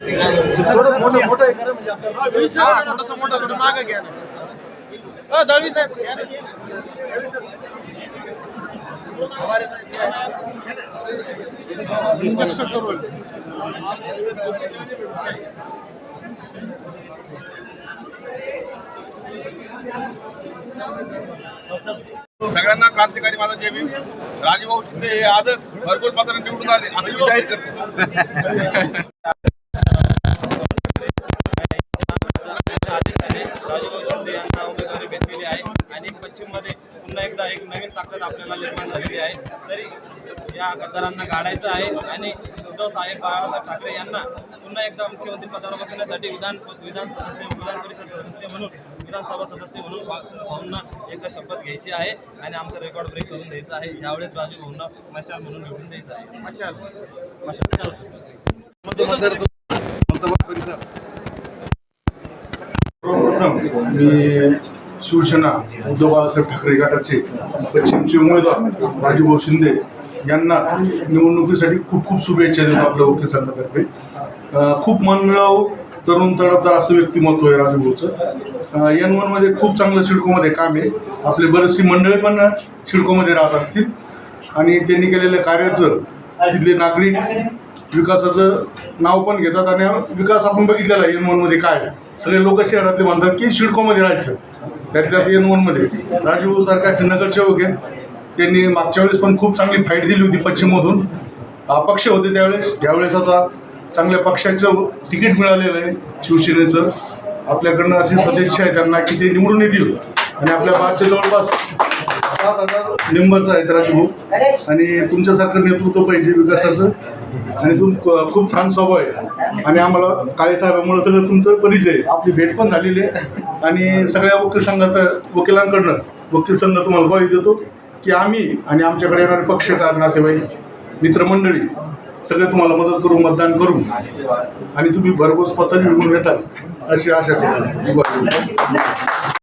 थोडं मोठं मोठं हे करा म्हणजे आपल्याला थोडस मोठं थोडं मागं घ्या ना अ, दळवी साहेब घ्या ना. सगळ्यांना क्रांतिकारी माझा जय भीम राजभाऊ शिंदे हे आजच भरघोस मताने निवडून आले असं मी जाहीर करतो राजभाऊ शिंदे यांना उमेदवारी भेटलेली आहे आणि पश्चिममध्ये पुन्हा एकदा एक नवीन ताकद आपल्याला निर्माण झालेली आहे. तरी या गद्दारांना काढायचं आहे आणि उद्धव साहेब बाळासाहेब ठाकरे यांना पुन्हा एकदा मुख्यमंत्री पदावर बसवण्यासाठी विधान विधान सदस्य विधान परिषद सदस्य म्हणून विधानसभा सदस्य म्हणून भाऊंना एकदा शपथ घ्यायची आहे आणि आमचं रेकॉर्ड ब्रेक करून द्यायचं आहे. यावेळेस राजू भाऊंना मशाल म्हणून निवडून द्यायचं आहे. मशाल. परिसर. सर्वप्रथम मी शिवसेना उद्धव बाळासाहेब ठाकरे गटाचे पश्चिमचे उमेदवार राजूभाऊ शिंदे यांना निवडणुकीसाठी खूप खूप शुभेच्छा देतो आपल्या वकील संघातर्फे. अं, खूप मनमिळावू तरुण तडफदार असं व्यक्तिमत्व आहे राजूभाऊचं. एन वनमध्ये खूप चांगलं सिडकोमध्ये काम आहे. आपले बरेचशी मंडळी पण सिडकोमध्ये राहत असतील. आणि त्यांनी केलेल्या कार्याचं तिथले नागरिक विकासाचं नाव पण घेतात आणि विकास आपण बघितलेला आहे एन वनमध्ये काय आहे. सगळे लोक शहरातले म्हणतात की शिडकोमध्ये राहायचं. त्यातल्या एन वनमध्ये राजू सारखे नगरसेवक आहेत त्यांनी मागच्या वेळेस पण खूप चांगली फाईट दिली होती पश्चिममधून. अपक्ष होते त्यावेळेस. यावेळेस आता चांगल्या पक्षाचं तिकीट मिळालेलं आहे शिवसेनेचं. आपल्याकडनं असे सदस्य आहे त्यांना की ते निवडून येतील. आणि आपल्या बारच्या जवळपास सात हजार मेंबर्स आहेत राजभाऊ आणि तुमच्यासारखं नेतृत्व पाहिजे विकासाचं. आणि तुम खूप छान स्वभाव आहे. आणि आम्हाला काळे साहेबांमुळे सगळं तुमचं परिचय. आपली भेट पण झालेली आहे. आणि सगळ्या वकील संघात वकिलांकडनं वकील संघ तुम्हाला ग्वाही देतो की आम्ही आणि आमच्याकडे येणारे पक्षकार नातेवाईक मित्रमंडळी सगळे तुम्हाला मदत करू मतदान करू. आणि तुम्ही भरघोस पथन निवडून येताल अशी आशा करतो